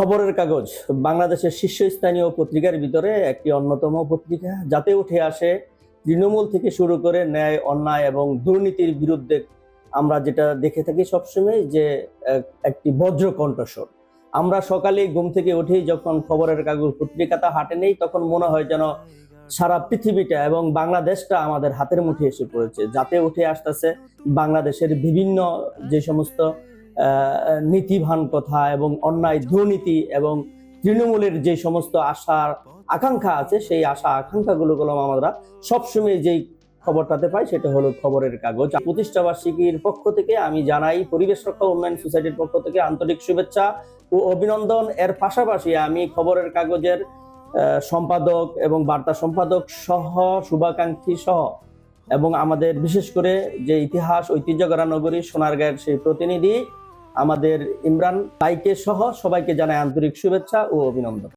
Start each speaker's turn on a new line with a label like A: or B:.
A: খবরের কাগজ। বাংলাদেশের শীর্ষস্থানীয় পত্রিকার ভিতরে একটি অন্যতম পত্রিকা। যাতে উঠে আসে তৃণমূল থেকে শুরু করে ন্যায়, অন্যায় এবং দুর্নীতির বিরুদ্ধে আমরা যেটা দেখে থাকি সবসময় যে একটি বজ্র কণ্ঠস্বর। আমরা সকালে ঘুম থেকে উঠেই যখন খবরের কাগজ পত্রিকাটা হাতে নেই, তখন মনে হয় যেন সারা পৃথিবীটা এবং বাংলাদেশটা আমাদের হাতের মুঠে এসে পড়েছে। যাতে উঠে আসতেছে বাংলাদেশের বিভিন্ন যে সমস্ত আহ, নীতিবান কথা এবং অন্যায় দুর্নীতি এবং তৃণমূলের যে সমস্ত আশার আকাঙ্ক্ষা আছে সেই আশা আকাঙ্ক্ষাগুলো গুলো আমরা সবসময় যেই খবরটাতে পাই সেটা হলো খবরের কাগজ। প্রতিষ্ঠা বার্ষিকীর পক্ষ থেকে আমি জানাই পরিবেশ রক্ষা উন্নয়ন সোসাইটির পক্ষ থেকে আন্তরিক শুভেচ্ছা ও অভিনন্দন। এর পাশাপাশি আমি খবরের কাগজের সম্পাদক এবং বার্তা সম্পাদক সহ শুভাকাঙ্ক্ষী সহ এবং আমাদের বিশেষ করে যে ইতিহাস ঐতিহ্যগড়া নগরী সোনারগাঁয়ের সেই প্রতিনিধি আমাদের ইমরান ভাইকে সহ সবাইকে জানাই আন্তরিক শুভেচ্ছা ও অভিনন্দন।